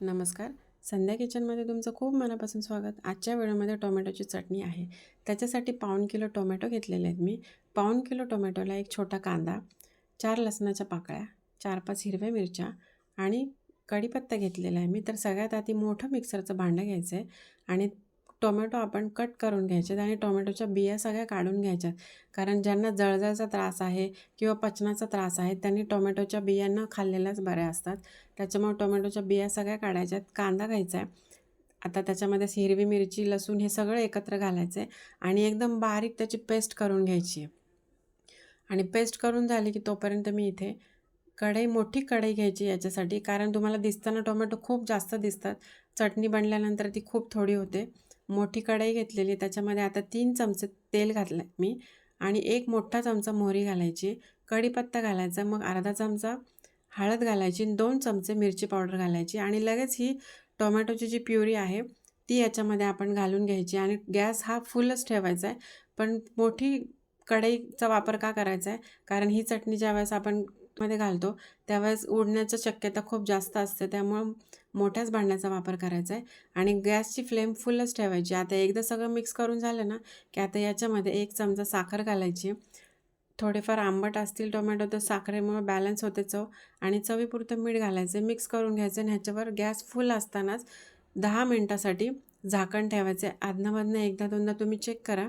नमस्कार. संध्या किचनमध्ये तुमचं खूप मनापासून स्वागत. आजच्या वेळेमध्ये टोमॅटोची चटणी आहे. त्याच्यासाठी पाऊण किलो टोमॅटो घेतलेले आहेत मी. पाऊण किलो टोमॅटोला एक छोटा कांदा चार लसणाच्या पाकळ्या चार पाच हिरव्या मिरच्या आणि कढीपत्ता घेतलेला आहे मी. तर सगळ्यात आधी मोठं मिक्सरचं भांडं घ्यायचं आहे आणि टोमॅटो आपण कट करून घ्यायचे आणि टोमॅटोच्या बिया सगळ्या काढून घ्यायच्यात. कारण ज्यांना जळजळचा त्रास आहे किंवा पचनाचा त्रास आहे त्यांनी टोमॅटोच्या बियांना खाल्लेल्याच बऱ्या असतात. त्याच्यामुळे टोमॅटोच्या बिया सगळ्या काढायच्यात. कांदा घ्यायचा आहे आता त्याच्यामध्ये हिरवी मिरची लसूण हे सगळं एकत्र घालायचं आहे आणि एकदम बारीक त्याची पेस्ट करून घ्यायची. आहे आणि पेस्ट करून झाली की तोपर्यंत मी इथे कढई मोठी कढई घ्यायची याच्यासाठी. कारण तुम्हाला दिसताना टोमॅटो खूप जास्त दिसतात. चटणी बनल्यानंतर ती खूप थोडी होते. मोठी कढई घेतलेली. त्याच्यामध्ये आता तीन चमचे तेल घातलं मी आणि एक मोठा चमचा मोहरी घालायची कढीपत्ता घालायचा मग अर्धा चमचा हळद घालायची दोन चमचे मिरची पावडर घालायची आणि लगेच ही टोमॅटोची जी प्युरी आहे ती याच्यामध्ये आपण घालून घ्यायची आणि गॅस हा फुलच ठेवायचा आहे. पण मोठी कढईचा वापर का करायचा आहे? कारण ही चटणी ज्या वेळेस आपण मध्ये घालतो त्यावेळेस उडण्याची शक्यता खूप जास्त असते. त्यामुळं मोठ्याच भांड्याचा वापर करायचा आहे. आणि गॅसची फ्लेम फुलच ठेवायची. आता एकदा सगळं मिक्स करून झालं ना की आता याच्यामध्ये एक चमचा साखर घालायची. थोडेफार आंबट असतील टोमॅटो तर साखरेमुळे बॅलन्स होते चव. आणि चवीपुरतं मीठ घालायचं मिक्स करून घ्यायचं. आणि ह्याच्यावर गॅस फुल असतानाच दहा मिनटासाठी झाकण ठेवायचं आहे. आधनामधनं एकदा दोनदा तुम्ही चेक करा.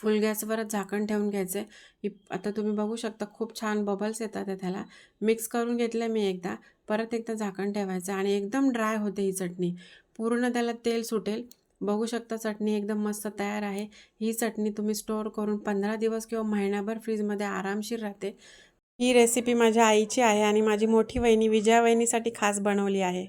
फुल गॅसवरच झाकण ठेवून घ्यायचं आहे आता तुम्ही बघू शकता खूप छान बबल्स येतात आहे त्याला मिक्स करून घेतलं मी एकदा. परत एकदा झाकण ठेवायचं आणि एकदम ड्राय होते ही चटणी. पूर्ण त्याला तेल सुटेल. बघू शकता चटणी एकदम मस्त तयार आहे. ही चटणी तुम्ही स्टोअर करून पंधरा दिवस किंवा महिनाभर फ्रीजमध्ये आरामशीर राहते. ही रेसिपी माझ्या आईची आहे आणि माझी मोठी वहिनी विजया वहिनीसाठी खास बनवली आहे.